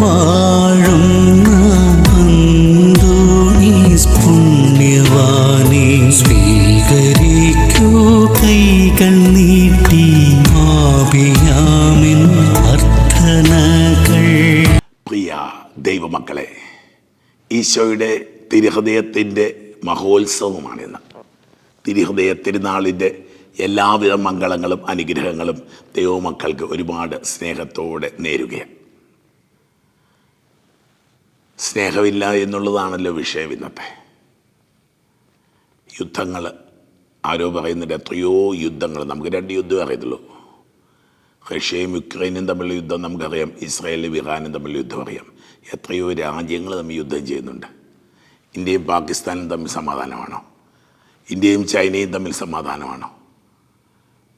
വാഴുന്ന കൈകൾ നീട്ടി അർത്ഥനകൾ. പ്രിയ ദൈവമക്കളെ ഈശോയുടെ തിരുഹൃദയത്തിന്റെ മഹോത്സവമാണിന്ന് തിരുഹൃദയ തിരുനാളിന്റെ എല്ലാവിധ മംഗളങ്ങളും അനുഗ്രഹങ്ങളും ദൈവമക്കൾക്ക് ഒരുപാട് സ്നേഹത്തോടെ നേരുകയാണ്. സ്നേഹമില്ല എന്നുള്ളതാണല്ലോ വിഷയം ഇന്നത്തെ. യുദ്ധങ്ങൾ ആരോ പറയുന്നുണ്ട് എത്രയോ യുദ്ധങ്ങൾ നമുക്ക് രണ്ട് യുദ്ധം അറിയത്തുള്ളൂ. റഷ്യയും യുക്രൈനും തമ്മിലുള്ള യുദ്ധം നമുക്കറിയാം ഇസ്രായേലും ഇറാനും തമ്മിലുള്ള യുദ്ധം അറിയാം. എത്രയോ രാജ്യങ്ങൾ തമ്മിൽ യുദ്ധം ചെയ്യുന്നുണ്ട്. ഇന്ത്യയും പാകിസ്ഥാനും തമ്മിൽ സമാധാനമാണോ? ഇന്ത്യയും ചൈനയും തമ്മിൽ സമാധാനമാണോ?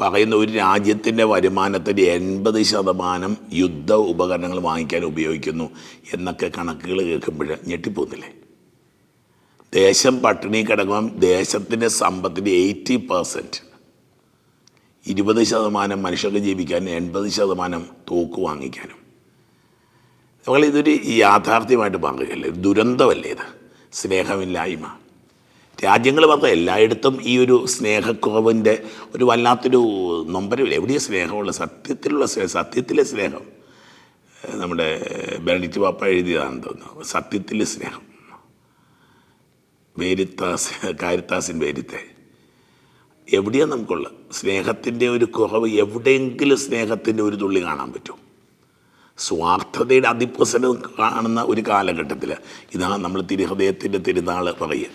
പറയുന്ന ഒരു രാജ്യത്തിന്റെ വരുമാനത്തിന്റെ എൺപത് ശതമാനം യുദ്ധ ഉപകരണങ്ങൾ വാങ്ങിക്കാൻ ഉപയോഗിക്കുന്നു എന്നൊക്കെ കണക്കുകൾ കേൾക്കുമ്പോൾ ഞെട്ടിപ്പോകുന്നില്ലേ? ദേശം പട്ടിണി കിടക്കുമ്പം ദേശത്തിന്റെ സമ്പത്തിന്റെ എയ്റ്റി പെർസെന്റ്. ഇരുപത് ശതമാനം മനുഷ്യർക്ക് ജീവിക്കാനും എൺപത് ശതമാനം തോക്ക് വാങ്ങിക്കാനും. നമ്മൾ ഇതൊരു യാഥാർത്ഥ്യമായിട്ട് മാറുകയല്ലേ? ഒരു ദുരന്തമല്ലേ ഇത്? സ്നേഹമില്ലായ്മ. രാജ്യങ്ങൾ മാത്രം എല്ലായിടത്തും ഈ ഒരു സ്നേഹക്കുറവിന്റെ ഒരു വല്ലാത്തൊരു നൊമ്പരമില്ല. എവിടെയാണ് സ്നേഹമുള്ള സത്യത്തിലുള്ള സ്നേഹം സത്യത്തിലെ സ്നേഹം. നമ്മുടെ ബെനഡിറ്റ് പാപ്പ എഴുതിയതാണെന്ന് തോന്നുന്നു. സത്യത്തിലെ സ്നേഹം. വേരിത്താസ് കാരിത്താസിൻ വേരിത്തെ. എവിടെയാണ് നമുക്കുള്ള സ്നേഹത്തിന്റെ ഒരു കുറവ് എവിടെയെങ്കിലും സ്നേഹത്തിന്റെ ഒരു തുള്ളി കാണാൻ പറ്റും. സ്വാർത്ഥതയുടെ അതിപ്രസരം കാണുന്ന ഒരു കാലഘട്ടത്തിൽ ഇതാണ് നമ്മൾ തിരുഹൃദയത്തിന്റെ തിരുനാൾ പറയുക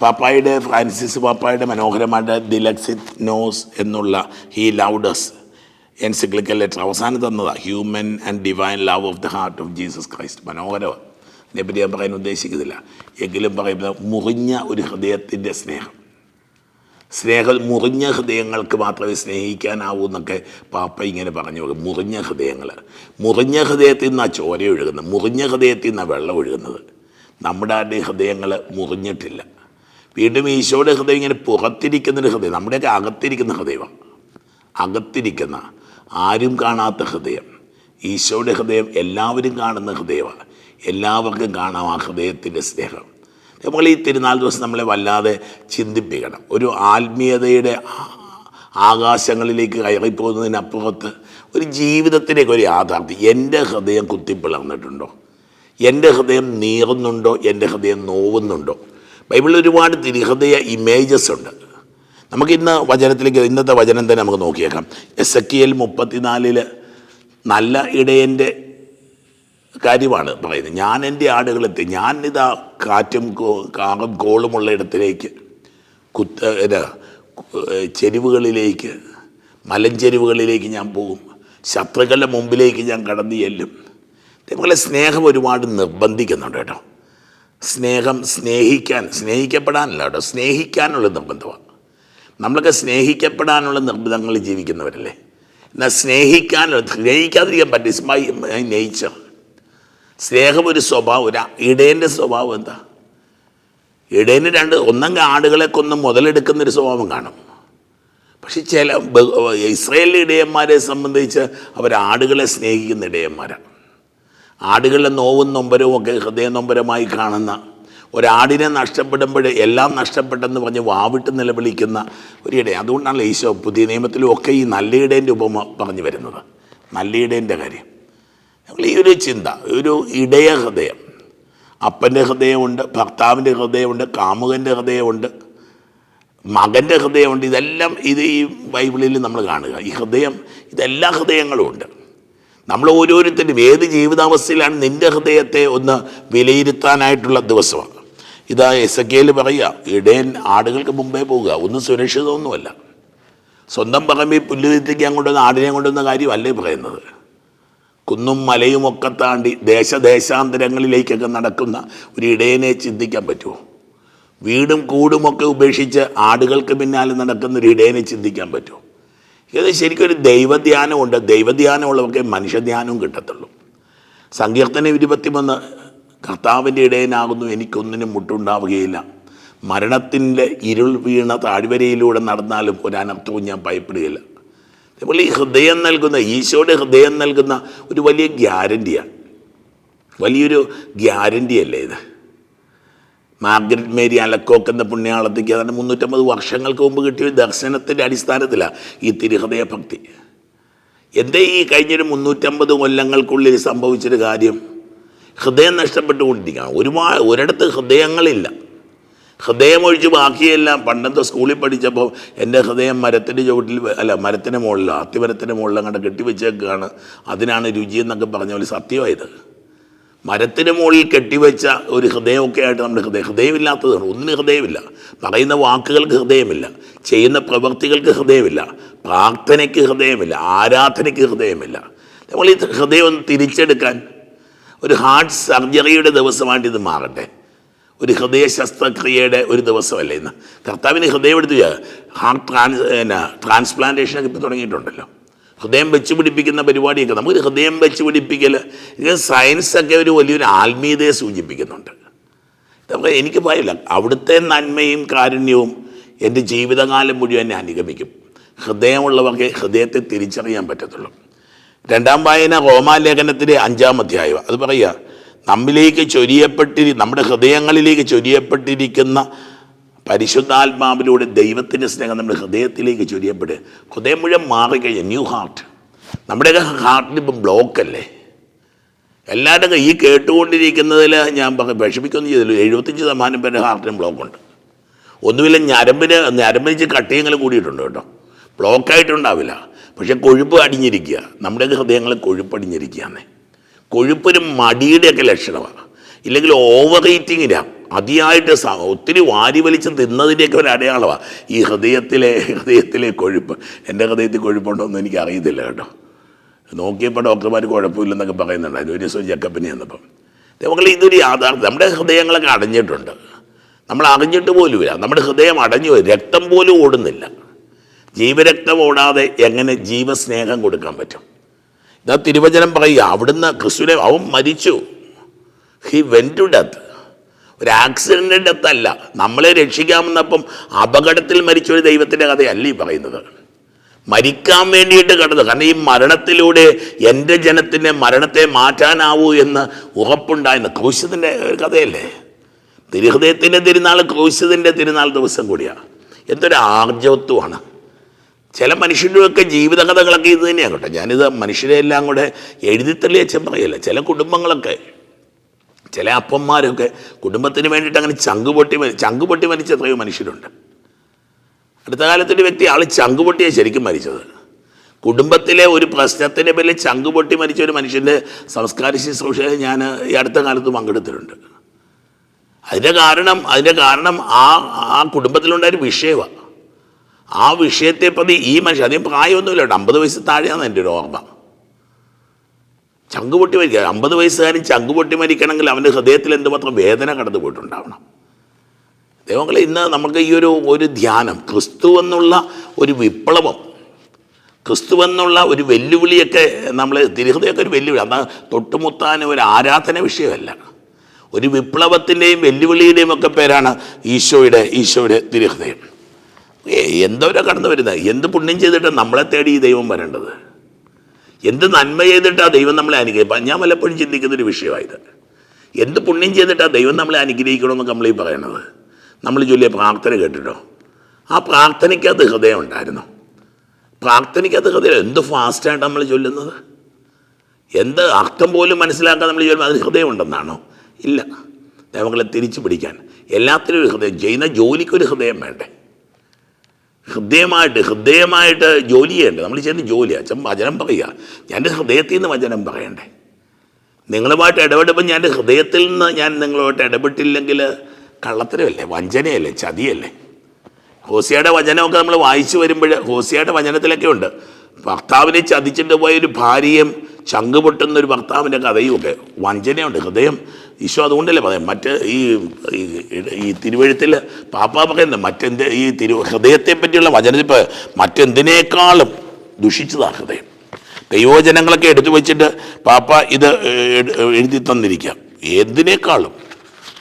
പാപ്പായുടെ ഫ്രാൻസിസ് പാപ്പായുടെ മനോഹരമായ ദിലക്സിത് നോസ് എന്നുള്ള ഹീ ലൗഡസ് എൻസിക്ലിക്കൽ ലെറ്റർ അവസാനം തന്നതാണ് human and divine love of the heart of Jesus Christ. മനോഹരമാണ് ഇതിനെപ്പറ്റി ഞാൻ പറയാൻ ഉദ്ദേശിക്കുന്നില്ല. എങ്കിലും പറയുന്നത് മുറിഞ്ഞ ഒരു ഹൃദയത്തിന്റെ സ്നേഹം. സ്നേഹം മുറിഞ്ഞ ഹൃദയങ്ങൾക്ക് മാത്രമേ സ്നേഹിക്കാനാവൂ എന്നൊക്കെ പാപ്പ ഇങ്ങനെ പറഞ്ഞു. മുറിഞ്ഞ ഹൃദയങ്ങൾ മുറിഞ്ഞ ഹൃദയത്തിൽ നിന്നാണ് ചോര ഒഴുകുന്നത്. മുറിഞ്ഞ ഹൃദയത്തിൽ നിന്നാണ് വെള്ളം ഒഴുകുന്നത്. നമ്മുടെ ആരുടെ ഹൃദയങ്ങൾ മുറിഞ്ഞിട്ടില്ല. വീണ്ടും ഈശോയുടെ ഹൃദയം ഇങ്ങനെ പുറത്തിരിക്കുന്നൊരു ഹൃദയം. നമ്മുടെയൊക്കെ അകത്തിരിക്കുന്ന ഹൃദയമാണ്. അകത്തിരിക്കുന്ന ആരും കാണാത്ത ഹൃദയം. ഈശോയുടെ ഹൃദയം എല്ലാവരും കാണുന്ന ഹൃദയമാണ്. എല്ലാവർക്കും കാണാം ആ ഹൃദയത്തിന്റെ സ്നേഹം. നമ്മൾ ഈ തിരുനാൾ ദിവസം നമ്മളെ വല്ലാതെ ചിന്തിപ്പിക്കണം. ഒരു ആത്മീയതയുടെ ആകാശങ്ങളിലേക്ക് കയറിപ്പോകുന്നതിനപ്പുറത്ത് ഒരു ജീവിതത്തിലേക്ക് ഒരു യാഥാർത്ഥ്യം. എന്റെ ഹൃദയം കുത്തിപ്പിളർന്നിട്ടുണ്ടോ? എന്റെ ഹൃദയം നീറുന്നുണ്ടോ? എന്റെ ഹൃദയം നോവുന്നുണ്ടോ? ബൈബിളിൽ ഒരുപാട് തിരുഹൃദയ ഇമേജസ് ഉണ്ട്. നമുക്ക് നമുക്കിന്ന് വചനത്തിലേക്ക് ഇന്നത്തെ വചനം തന്നെ നമുക്ക് നോക്കിയേക്കാം. എസ് എ കെ എൽ മുപ്പത്തിനാലിൽ നല്ല ഇടയന്റെ കാര്യമാണ് പറയുന്നത്. ഞാൻ എന്റെ ആടുകളെത്തി ഞാൻ ഇതാ കാറ്റും കാറും കോളുമുള്ള ഇടത്തിലേക്ക് കുത്ത ഇതാ ചെരുവുകളിലേക്ക് മലഞ്ചെരുവുകളിലേക്ക് ഞാൻ പോകും. ശത്രുക്കളുടെ മുമ്പിലേക്ക് ഞാൻ കടന്നു ചെല്ലും. നമ്മളെ സ്നേഹം ഒരുപാട് നിർബന്ധിക്കുന്നുണ്ട് കേട്ടോ. സ്നേഹം സ്നേഹിക്കാൻ സ്നേഹിക്കപ്പെടാനല്ല കേട്ടോ സ്നേഹിക്കാനുള്ള നിർബന്ധമാണ്. നമ്മളൊക്കെ സ്നേഹിക്കപ്പെടാനുള്ള നിർബന്ധങ്ങളിൽ ജീവിക്കുന്നവരല്ലേ. എന്നാൽ സ്നേഹിക്കാനുള്ള സ്നേഹിക്കാതിരിക്കാൻ പറ്റും ഇസ് മൈ നേച്ചർ സ്നേഹം ഒരു സ്വഭാവം ഒരു ഇടേന്റെ സ്വഭാവം എന്താ? ഇടേന് രണ്ട് ഒന്നെങ്കിൽ ആടുകളെ കൊന്ന് മുതലെടുക്കുന്ന ഒരു സ്വഭാവം കാണും. പക്ഷെ ചില ഇസ്രയേലിലെ ഇടയന്മാരെ സംബന്ധിച്ച് അവർ ആടുകളെ സ്നേഹിക്കുന്ന ഇടയന്മാരാണ്. ആടുകളുടെ നോവും നൊമ്പരവും ഒക്കെ ഹൃദയ നൊമ്പരമായി കാണുന്ന ഒരാടിനെ നഷ്ടപ്പെടുമ്പോൾ എല്ലാം നഷ്ടപ്പെട്ടെന്ന് പറഞ്ഞ് വാവിട്ട് നിലവിളിക്കുന്ന ഒരു ഇടയൻ. അതുകൊണ്ടാണ് ഈശോ പുതിയ നിയമത്തിലും ഒക്കെ ഈ നല്ലയിടേന്റെ ഉപമ പറഞ്ഞു വരുന്നത്. നല്ലയിടേന്റെ കാര്യം. ഞങ്ങൾ ഈ ഒരു ചിന്ത ഒരു ഇടയ ഹൃദയം. അപ്പന്റെ ഹൃദയമുണ്ട് ഭർത്താവിന്റെ ഹൃദയമുണ്ട് കാമുകന്റെ ഹൃദയമുണ്ട് മകന്റെ ഹൃദയമുണ്ട്. ഇതെല്ലാം ഇത് ഈ ബൈബിളിൽ നമ്മൾ കാണുക. ഈ ഹൃദയം ഇതെല്ലാ ഹൃദയങ്ങളും ഉണ്ട്. നമ്മൾ ഓരോരുത്തരും ഏത് ജീവിതാവസ്ഥയിലാണ് നിന്റെ ഹൃദയത്തെ ഒന്ന് വിലയിരുത്താനായിട്ടുള്ള ദിവസമാണ്. ഇതാ എസ് കെയിൽ പറയുക ഇടയൻ ആടുകൾക്ക് മുമ്പേ പോവുക. ഒന്നും സുരക്ഷിതമൊന്നുമല്ല. സ്വന്തം പറമ്പിൽ പുല്ലുതിരിക്കാൻ കൊണ്ടുവന്ന ആടിനെ കൊണ്ടുവന്ന കാര്യമല്ലേ പറയുന്നത്? കുന്നും മലയും ഒക്കെ താണ്ടി ദേശദേശാന്തരങ്ങളിലേക്കൊക്കെ നടക്കുന്ന ഒരു ചിന്തിക്കാൻ പറ്റുമോ? വീടും കൂടുമൊക്കെ ഉപേക്ഷിച്ച് ആടുകൾക്ക് പിന്നാലെ നടക്കുന്ന ഒരു ഇടയനെ ചിന്തിക്കാൻ പറ്റുമോ? ഇത് ശരിക്കും ഒരു ദൈവധ്യാനമുണ്ട്. ദൈവധ്യാനമുള്ളവർക്ക് മനുഷ്യധ്യാനവും കിട്ടത്തുള്ളൂ. സങ്കീർത്തനം ഇരുപത്തിമൂന്ന് കർത്താവിന്റെ ഇടയനാകുന്നു എനിക്കൊന്നിനും മുട്ടുണ്ടാവുകയില്ല. മരണത്തിന്റെ ഇരുൾ വീണ താഴ്വരയിലൂടെ നടന്നാലും ഒരനർത്ഥവും ഞാൻ ഭയപ്പെടുകയില്ല. നമ്മൾ ഈ ഹൃദയം നൽകുന്ന ഈശോയുടെ ഹൃദയം നൽകുന്ന ഒരു വലിയ ഗ്യാരന്റിയാണ് വലിയൊരു ഗ്യാരന്റി അല്ലേ ഇത്? മാർഗരറ്റ് മേരി അലക്കോക്ക് എന്ന പുണ്യാളത്തേക്ക് അതാണ് മുന്നൂറ്റമ്പത് വർഷങ്ങൾക്ക് മുമ്പ് കിട്ടിയ ഒരു ദർശനത്തിന്റെ അടിസ്ഥാനത്തിലാണ് ഈ തിരുഹൃദയ ഭക്തി. എന്തേ ഈ കഴിഞ്ഞൊരു മുന്നൂറ്റമ്പത് കൊല്ലങ്ങൾക്കുള്ളിൽ സംഭവിച്ചൊരു കാര്യം ഹൃദയം നഷ്ടപ്പെട്ടുകൊണ്ടിരിക്കുകയാണ്. ഒരുപാട് ഒരിടത്ത് ഹൃദയങ്ങളില്ല. ഹൃദയമൊഴിച്ച് ബാക്കിയെല്ലാം പണ്ടത്തെ സ്കൂളിൽ പഠിച്ചപ്പോൾ എന്റെ ഹൃദയം മരത്തിന്റെ ചുവട്ടിൽ അല്ല മരത്തിന്റെ മുകളിൽ അത്തിമരത്തിന്റെ മുകളിൽ അങ്ങോട്ട് കെട്ടിവെച്ചേക്കാണ്. അതിനാണ് രുചി എന്നൊക്കെ പറഞ്ഞ പോലെ സത്യമായത്. മരത്തിന് മുകളിൽ കെട്ടിവെച്ച ഒരു ഹൃദയമൊക്കെ ആയിട്ട് നമ്മുടെ ഹൃദയം ഹൃദയമില്ലാത്തതാണ്. ഒന്നിന് ഹൃദയമില്ല. പറയുന്ന വാക്കുകൾക്ക് ഹൃദയമില്ല. ചെയ്യുന്ന പ്രവൃത്തികൾക്ക് ഹൃദയമില്ല. പ്രാർത്ഥനയ്ക്ക് ഹൃദയമില്ല. ആരാധനയ്ക്ക് ഹൃദയമില്ല. നമ്മൾ ഈ ഹൃദയം തിരിച്ചെടുക്കാൻ ഒരു ഹാർട്ട് സർജറിയുടെ ദിവസമായിട്ട് ഇത് മാറട്ടെ. ഒരു ഹൃദയ ശസ്ത്രക്രിയയുടെ ഒരു ദിവസമല്ലേ ഇന്ന്? കർത്താവിന് ഹൃദയം എടുത്ത് ഹാർട്ട് ട്രാൻസ് എന്നാ ട്രാൻസ്പ്ലാന്റേഷനൊക്കെ ഇപ്പോൾ തുടങ്ങിയിട്ടുണ്ടല്ലോ. ഹൃദയം വെച്ച് പിടിപ്പിക്കുന്ന പരിപാടിയൊക്കെ നമുക്ക് ഹൃദയം വെച്ച് പിടിപ്പിക്കൽ ഇത് സയൻസൊക്കെ ഒരു വലിയൊരു ആത്മീയതയെ സൂചിപ്പിക്കുന്നുണ്ട്. അപ്പോൾ എനിക്ക് പറയില്ല. അവിടുത്തെ നന്മയും കാരുണ്യവും എന്റെ ജീവിതകാലം മുഴുവൻ എന്നെ അനുഗമിക്കും. ഹൃദയമുള്ളവർക്ക് ഹൃദയത്തെ തിരിച്ചറിയാൻ പറ്റത്തുള്ളൂ. രണ്ടാം വായന റോമാലേഖനത്തിലെ അഞ്ചാം അധ്യായം. അത് പറയുക നമ്മിലേക്ക് ചൊരിയപ്പെട്ടിരി നമ്മുടെ ഹൃദയങ്ങളിലേക്ക് ചൊരിയപ്പെട്ടിരിക്കുന്ന പരിശുദ്ധാത്മാവിലൂടെ ദൈവത്തിന്റെ സ്നേഹം നമ്മുടെ ഹൃദയത്തിലേക്ക് ചൊരിയപ്പെടുക. ഹൃദയം മുഴുവൻ മാറിക്കഴിഞ്ഞ ന്യൂ ഹാർട്ട് നമ്മുടെയൊക്കെ ഹാർട്ടിന് ഇപ്പം ബ്ലോക്കല്ലേ? എല്ലാവരുടെ ഈ കേട്ടുകൊണ്ടിരിക്കുന്നതിൽ ഞാൻ വിഷമിക്കൊന്നും ചെയ്തില്ല. എഴുപത്തഞ്ച് ശതമാനം പേരുടെ ഹാർട്ടിന് ബ്ലോക്കുണ്ട്. ഒന്നുമില്ല ഞരമ്പിന് ഞരമ്പിച്ച് കട്ടിയങ്ങൾ കൂടിയിട്ടുണ്ട് കേട്ടോ. ബ്ലോക്കായിട്ടുണ്ടാവില്ല പക്ഷെ കൊഴുപ്പ് അടിഞ്ഞിരിക്കുക. നമ്മുടെയൊക്കെ കൊഴുപ്പ് അടിഞ്ഞിരിക്കുകയാണ്. കൊഴുപ്പൊരു മടിയുടെയൊക്കെ ലക്ഷണമാണ്. ഇല്ലെങ്കിൽ ഓവർ ഹീറ്റിങ്ങിനാണ് അതിയായിട്ട് ഒത്തിരി വാരി വലിച്ച് തിന്നതിന്റെയൊക്കെ ഒരു അടയാളമാണ് ഈ ഹൃദയത്തിലെ ഹൃദയത്തിലെ കൊഴുപ്പ്. എന്റെ ഹൃദയത്തിൽ കൊഴുപ്പുണ്ടോ എന്ന് എനിക്ക് അറിയത്തില്ല കേട്ടോ. നോക്കിയപ്പോൾ ഡോക്ടർമാർ കുഴപ്പമില്ലെന്നൊക്കെ പറയുന്നുണ്ട്. അതിന് ഒരു ദിവസം ചെക്കപ്പിന് ചെന്നപ്പം. നമുക്ക് ഇതൊരു യാഥാർത്ഥ്യം. നമ്മുടെ ഹൃദയങ്ങളൊക്കെ അടഞ്ഞിട്ടുണ്ട്. നമ്മൾ അറിഞ്ഞിട്ട് പോലുമില്ല നമ്മുടെ ഹൃദയം അടഞ്ഞു രക്തം പോലും ഓടുന്നില്ല. ജീവരക്തം ഓടാതെ എങ്ങനെ ജീവസ്നേഹം കൊടുക്കാൻ പറ്റും? ഇതാ തിരുവചനം പറയുക അവിടുന്ന് ക്രിസ്തുവിനെ അവൻ മരിച്ചു. ഹി വെൻ ടു ഡെത്ത് ഒരു ആക്സിഡന്റ് ഡെത്ത് അല്ല. നമ്മളെ രക്ഷിക്കാമെന്നപ്പം അപകടത്തിൽ മരിച്ച ഒരു ദൈവത്തിന്റെ കഥയല്ല ഈ പറയുന്നത്. മരിക്കാൻ വേണ്ടിയിട്ട് കടന്നു കാരണം ഈ മരണത്തിലൂടെ എന്റെ ജനത്തിന്റെ മരണത്തെ മാറ്റാനാവൂ എന്ന് ഉറപ്പുണ്ടായിരുന്നു. ക്രൂശത്തിന്റെ ഒരു കഥയല്ലേ? തിരുഹൃദയത്തിന്റെ തിരുനാൾ ക്രൂശത്തിന്റെ തിരുനാൾ ദിവസം കൂടിയാണ് എന്തൊരു ആർജവത്വമാണ്. ചില മനുഷ്യരുടെയൊക്കെ ജീവിതകഥകളൊക്കെ ഇത് തന്നെയാണ് കേട്ടോ. ഞാനിത് മനുഷ്യരെ എല്ലാം കൂടെ എഴുതിത്തള്ളി അച്ഛൻ പറയല്ല ചില കുടുംബങ്ങളൊക്കെ ചില അപ്പന്മാരൊക്കെ കുടുംബത്തിന് വേണ്ടിയിട്ട് അങ്ങനെ ചങ്കുപൊട്ടി മരി- ചങ്കുപൊട്ടി മരിച്ച എത്രയോ മനുഷ്യരുണ്ട്. അടുത്ത കാലത്തൊരു വ്യക്തി ആൾ ചങ്കുപൊട്ടിയാണ് ശരിക്കും മരിച്ചത്. കുടുംബത്തിലെ ഒരു പ്രശ്നത്തിന്റെ പേരിൽ ചങ്കുപൊട്ടി മരിച്ച ഒരു മനുഷ്യന്റെ സംസ്കാര ശുശ്രൂഷ ഞാൻ ഈ അടുത്ത കാലത്ത് പങ്കെടുത്തിട്ടുണ്ട്. അതിന്റെ കാരണം അതിന്റെ കാരണം ആ ആ കുടുംബത്തിലുണ്ടായൊരു വിഷയമാണ് ആ വിഷയത്തെ പ്രതി ഈ മനുഷ്യൻ അധികം പ്രായമൊന്നുമില്ല കേട്ടോ. അമ്പത് വയസ്സ് താഴെയാണ് എന്റെ ഒരു ഓർമ്മ. ചങ്കുപൊട്ടി മരിക്കുക. അമ്പത് വയസ്സുകാരൻ ചങ്കുപൊട്ടി മരിക്കണമെങ്കിൽ അവന്റെ ഹൃദയത്തിൽ എന്തുമാത്രം വേദന കടന്നു പോയിട്ടുണ്ടാവണം. ദൈവങ്ങളെ ഇന്ന് നമുക്ക് ഈ ഒരു ഒരു ധ്യാനം ക്രിസ്തു എന്നുള്ള ഒരു വിപ്ലവം ക്രിസ്തു എന്നുള്ള ഒരു വെല്ലുവിളിയൊക്കെ നമ്മൾ തിരുഹൃദയൊക്കെ ഒരു വെല്ലുവിളി. അന്ന് തൊട്ടുമുത്താൻ ഒരു ആരാധന വിഷയമല്ല. ഒരു വിപ്ലവത്തിന്റെയും വെല്ലുവിളിയുടെയും ഒക്കെ പേരാണ് ഈശോയുടെ ഈശോയുടെ തിരുഹൃദയം. എന്തോരാ കടന്നു വരുന്നത് എന്ത് പുണ്യം ചെയ്തിട്ട് നമ്മളെ തേടി ഈ ദൈവം വരേണ്ടത്? എന്ത് നന്മ ചെയ്തിട്ടാണ് ദൈവം നമ്മളെ അനുഗ്രഹിക്കുക ഞാൻ വല്ലപ്പോഴും ചിന്തിക്കുന്നൊരു വിഷയമായത് എന്ത് പുണ്യം ചെയ്തിട്ടാണ് ദൈവം നമ്മളെ അനുഗ്രഹിക്കണമെന്നൊക്കെ നമ്മൾ ഈ പറയണത്? നമ്മൾ ചൊല്ലിയ പ്രാർത്ഥന കേട്ടിട്ടോ? ആ പ്രാർത്ഥനയ്ക്കകത്ത് ഹൃദയം ഉണ്ടായിരുന്നു. പ്രാർത്ഥനയ്ക്കകത്ത് ഹൃദയം എന്ത് ഫാസ്റ്റായിട്ട് നമ്മൾ ചൊല്ലുന്നത്? എന്ത് അർത്ഥം പോലും മനസ്സിലാക്കാൻ നമ്മൾ ചൊല്ലുമ്പോൾ അതിന് ഹൃദയം ഉണ്ടെന്നാണോ ഇല്ല. ദൈവങ്ങളെ തിരിച്ചു പിടിക്കാൻ. എല്ലാത്തിനും ഒരു ഹൃദയം. ചെയ്യുന്ന ജോലിക്കൊരു ഹൃദയം വേണ്ടേ? ഹൃദയമായിട്ട് ഹൃദയമായിട്ട് ജോലി ചെയ്യണ്ടേ നമ്മൾ ചെയ്യുന്ന ജോലി അച്ഛൻ വചനം പറയുക. ഞാൻ ഹൃദയത്തിൽ നിന്ന് വചനം പറയണ്ടേ? നിങ്ങളുമായിട്ട് ഇടപെടുമ്പോൾ ഞാൻ ഹൃദയത്തിൽ നിന്ന് ഞാൻ നിങ്ങളുമായിട്ട് ഇടപെട്ടില്ലെങ്കിൽ കള്ളത്തരമല്ലേ? വഞ്ചനയല്ലേ? ചതിയല്ലേ? ഹോസിയുടെ വചനമൊക്കെ നമ്മൾ വായിച്ചു വരുമ്പോൾ ഹോസിയുടെ വചനത്തിലൊക്കെ ഉണ്ട്. ഭർത്താവിനെ ചതിച്ചിട്ട് പോയ ഒരു ഭാര്യയും ചങ്ക് പൊട്ടുന്ന ഒരു ഭർത്താവിന്റെ കഥയും ഒക്കെ വഞ്ചനയുണ്ട്. ഹൃദയം ഈശോ അതുകൊണ്ടല്ലേ പറയാം മറ്റ് ഈ ഈ- തിരുവഴുത്തിൽ പാപ്പ പറയുന്നത് മറ്റെന്ത് ഈ തിരു ഹൃദയത്തെ പറ്റിയുള്ള വചനത്തിൽ മറ്റെന്തിനേക്കാളും ദുഷിച്ചതാ ഹൃദയം. ദൈവജനങ്ങളൊക്കെ എടുത്തു വെച്ചിട്ട് പാപ്പ ഇത് എഴുതി തന്നിരിക്കാം എന്തിനേക്കാളും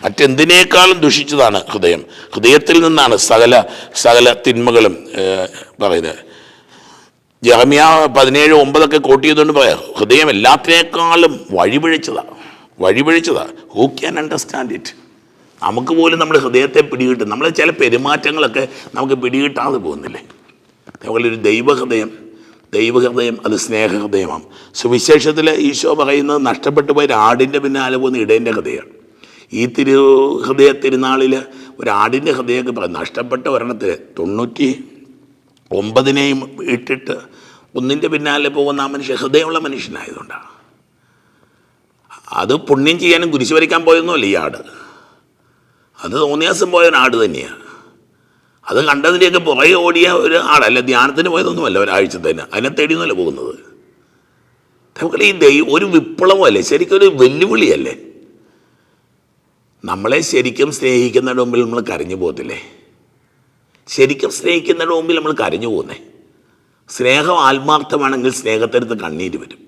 മറ്റെന്തിനേക്കാളും ദുഷിച്ചതാണ് ഹൃദയം. ഹൃദയത്തിൽ നിന്നാണ് സകല സകല തിന്മകളും പറയുന്നത്. ജഹമിയ പതിനേഴ് ഒമ്പതൊക്കെ കോട്ട് ചെയ്തുകൊണ്ട് പറയാം ഹൃദയം എല്ലാത്തിനേക്കാളും വഴിപിഴച്ചതാ വഴിപിഴച്ചതാ. ഹൂ ക്യാൻ അണ്ടർസ്റ്റാൻഡ് ഇറ്റ് നമുക്ക് പോലും നമ്മുടെ ഹൃദയത്തെ പിടികിട്ടും. നമ്മളെ ചില പെരുമാറ്റങ്ങളൊക്കെ നമുക്ക് പിടികിട്ടാതെ പോകുന്നില്ലേ? അതുപോലെ ഒരു ദൈവഹൃദയം ദൈവഹൃദയം അത് സ്നേഹഹൃദയമാണ്. സുവിശേഷത്തിൽ ഈശോ പറയുന്നത് നഷ്ടപ്പെട്ടു പോയ ഒരാടിന്റെ പിന്നാലെ പോകുന്ന ഇടേന്റെ ഹൃദയമാണ്. ഈ തിരു ഹൃദയ തിരുനാളിൽ ഒരാടിന്റെ ഹൃദയമൊക്കെ പറയും നഷ്ടപ്പെട്ട ഒരെണ്ണത്തിൽ തൊണ്ണൂറ്റി ഒമ്പതിനെയും ഇട്ടിട്ട് ഒന്നിന്റെ പിന്നാലെ പോകുന്ന ആ മനുഷ്യ ഹൃദയമുള്ള മനുഷ്യനായതുകൊണ്ടാണ്. അത് പുണ്യം ചെയ്യാനും കുരിശ് വരയ്ക്കാൻ പോയൊന്നുമല്ല ഈ ആട്. അത് തോന്നിയാസം പോയ ഒരു ആട് തന്നെയാണ് അത് കണ്ടതിന്റെയൊക്കെ പുറകെ ഓടിയ ഒരു ആടല്ല ധ്യാനത്തിന് പോയതൊന്നുമല്ല ഒരാഴ്ച തന്നെ. അതിനെ തേടിയൊന്നുമല്ല പോകുന്നത്. നമുക്ക് ഈ ദൈവം ഒരു വിപ്ലവമല്ലേ? ശരിക്കും ഒരു വെല്ലുവിളിയല്ലേ? നമ്മളെ ശരിക്കും സ്നേഹിക്കുന്നതിന് മുമ്പിൽ നമ്മൾ കരഞ്ഞു പോകത്തില്ലേ? ശരിക്കും സ്നേഹിക്കുന്നതിന് മുമ്പിൽ നമ്മൾ കരഞ്ഞു പോകുന്നേ. സ്നേഹം ആത്മാർത്ഥമാണെങ്കിൽ സ്നേഹത്തിനകത്ത് കണ്ണീര് വരും.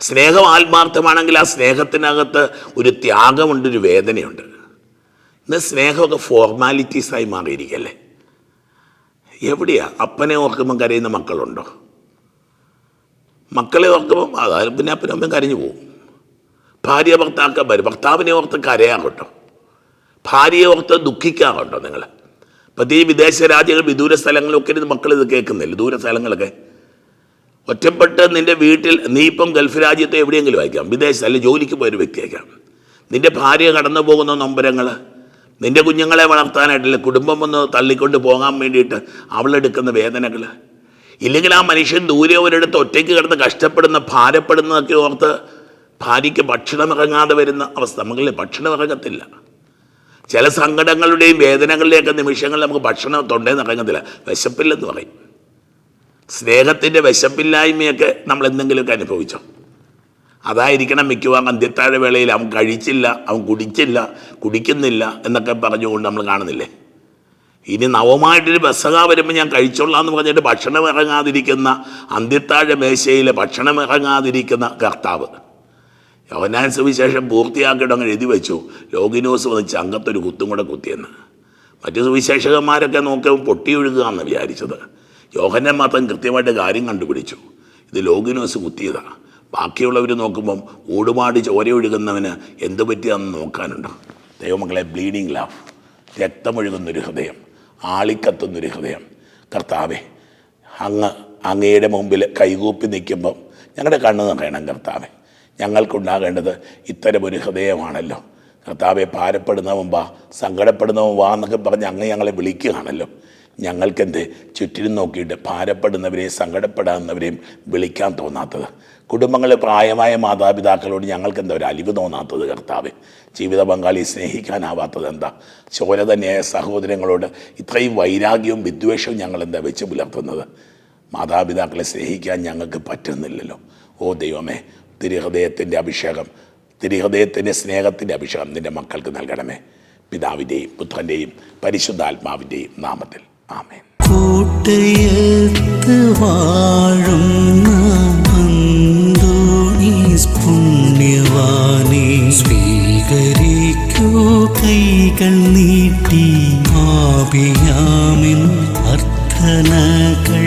സ്നേഹം ആത്മാർത്ഥമാണെങ്കിൽ ആ സ്നേഹത്തിനകത്ത് ഒരു ത്യാഗമുണ്ട് ഒരു വേദനയുണ്ട്. ഇന്ന് സ്നേഹമൊക്കെ ഫോർമാലിറ്റീസായി മാറിയിരിക്കല്ലേ? എവിടെയാ? അപ്പനെ ഓർക്കുമ്പം കരയുന്ന മക്കളുണ്ടോ? മക്കളെ ഓർക്കുമ്പം അതായത് പിന്നെ അപ്പനും അമ്മയും കരഞ്ഞു പോകും. ഭാര്യ ഭർത്താക്കാൻ വരും. ഭർത്താവിനെ ഓർത്ത് കരയാറുണ്ടോ? ഭാര്യയെ ഓർത്ത് ദുഃഖിക്കാറുണ്ടോ നിങ്ങൾ ഈ വിദേശ രാജ്യങ്ങൾ വിദൂര സ്ഥലങ്ങളിലൊക്കെ ഇരുന്ന് മക്കൾ ഇത് കേൾക്കുന്നില്ല? ദൂര സ്ഥലങ്ങളൊക്കെ. ഒറ്റപ്പെട്ട് നിന്റെ വീട്ടിൽ നീ ഇപ്പം ഗൾഫ് രാജ്യത്ത് എവിടെയെങ്കിലും അയക്കാം വിദേശത്ത് അല്ലെങ്കിൽ ജോലിക്ക് പോയൊരു വ്യക്തിയേക്കാം നിന്റെ ഭാര്യ കടന്നു പോകുന്ന നൊമ്പരങ്ങൾ നിന്റെ കുഞ്ഞുങ്ങളെ വളർത്താനായിട്ടില്ല കുടുംബം ഒന്ന് തള്ളിക്കൊണ്ട് പോകാൻ വേണ്ടിയിട്ട് അവളെടുക്കുന്ന വേദനകൾ ഇല്ലെങ്കിൽ ആ മനുഷ്യൻ ദൂരെ ഒരിടത്ത് ഒറ്റയ്ക്ക് കിടന്ന് കഷ്ടപ്പെടുന്ന ഭാരപ്പെടുന്നതൊക്കെ ഓർത്ത് ഭാര്യയ്ക്ക് ഭക്ഷണം ഇറങ്ങാതെ വരുന്ന അവസ്ഥ. മകളിൽ ഭക്ഷണം ഇറങ്ങത്തില്ല. ചില സങ്കടങ്ങളുടെയും വേദനകളുടെയൊക്കെ നിമിഷങ്ങളിൽ നമുക്ക് ഭക്ഷണം തൊണ്ടേന്ന് ഇറങ്ങത്തില്ല വിശപ്പില്ലെന്ന് പറയും. സ്നേഹത്തിന്റെ വിശപ്പില്ലായ്മയൊക്കെ നമ്മൾ എന്തെങ്കിലുമൊക്കെ അനുഭവിച്ചോ? അതായിരിക്കണം മിക്കവാറും അന്ത്യത്താഴ വേളയിൽ അവൻ കഴിച്ചില്ല അവൻ കുടിച്ചില്ല കുടിക്കുന്നില്ല എന്നൊക്കെ പറഞ്ഞുകൊണ്ട് നമ്മൾ കാണുന്നില്ലേ? ഇനി നവമായിട്ടൊരു ബസ്സക വരുമ്പോൾ ഞാൻ കഴിച്ചോളാം എന്ന് പറഞ്ഞിട്ട് ഭക്ഷണം ഇറങ്ങാതിരിക്കുന്ന അന്ത്യത്താഴ മേശയിൽ ഭക്ഷണം ഇറങ്ങാതിരിക്കുന്ന കർത്താവ്. യോഹനാൻ സുവിശേഷം പൂർത്തിയാക്കിയിട്ട് അങ്ങനെ എഴുതി വെച്ചു. യോഗിനോസ് വന്ന് ചങ്കത്തൊരു കുത്തും കൂടെ കുത്തിയെന്ന്. മറ്റു സുവിശേഷകന്മാരൊക്കെ നോക്കിയപ്പോൾ പൊട്ടി ഒഴുകുകയെന്ന് വിചാരിച്ചത്. യോഹന്നാൻ മാത്രം കൃത്യമായിട്ട് കാര്യം കണ്ടുപിടിച്ചു. ഇത് ലോഗിനോസ് കുത്തിയതാണ് ബാക്കിയുള്ളവർ നോക്കുമ്പം ഊടുപാടി ചോര ഒഴുകുന്നവന് എന്ത് പറ്റിയാണെന്ന് നോക്കാനുണ്ട്? ദൈവമക്കളെ ബ്ലീഡിങ് ലാഫ് രക്തമൊഴുകുന്നൊരു ഹൃദയം. ആളിക്കത്തുന്നൊരു ഹൃദയം. കർത്താവെ അങ്ങ് അങ്ങയുടെ മുമ്പിൽ കൈകൂപ്പി നിൽക്കുമ്പം ഞങ്ങളുടെ കണ്ണ് നിറയണം കർത്താവെ. ഞങ്ങൾക്കുണ്ടാകേണ്ടത് ഇത്തരമൊരു ഹൃദയമാണല്ലോ. കർത്താവെ ഭാരപ്പെടുന്നവൻ വാ സങ്കടപ്പെടുന്നവൻ വാ എന്നൊക്കെ പറഞ്ഞ് അങ്ങ് ഞങ്ങളെ വിളിക്കുകയാണല്ലോ. ഞങ്ങൾക്കെന്ത്? ചുറ്റിനും നോക്കിയിട്ട് ഭാരപ്പെടുന്നവരെയും സങ്കടപ്പെടാവുന്നവരെയും വിളിക്കാൻ തോന്നാത്തത്. കുടുംബങ്ങളിൽ പ്രായമായ മാതാപിതാക്കളോട് ഞങ്ങൾക്ക് എന്താ ഒരു അലിവ് തോന്നാത്തത് കർത്താവ്? ജീവിത പങ്കാളി സ്നേഹിക്കാനാവാത്തത് എന്താ? ചോര തന്നെയായ സഹോദരങ്ങളോട് ഇത്രയും വൈരാഗ്യവും വിദ്വേഷവും ഞങ്ങൾ എന്താ വെച്ച് പുലർത്തുന്നത്? മാതാപിതാക്കളെ സ്നേഹിക്കാൻ ഞങ്ങൾക്ക് പറ്റുന്നില്ലല്ലോ. ഓ ദൈവമേ തിരുഹൃദയത്തിന്റെ അഭിഷേകം തിരുഹൃദയത്തിന്റെ സ്നേഹത്തിന്റെ അഭിഷേകം നിന്റെ മക്കൾക്ക് നൽകണമേ. പിതാവിന്റെയും പുത്രന്റെയും പരിശുദ്ധാത്മാവിന്റെയും നാമത്തിൽ. ആമേൻ. കൂട്ടയത്ത് കൈകൾ നീട്ടി അർത്ഥനകൾ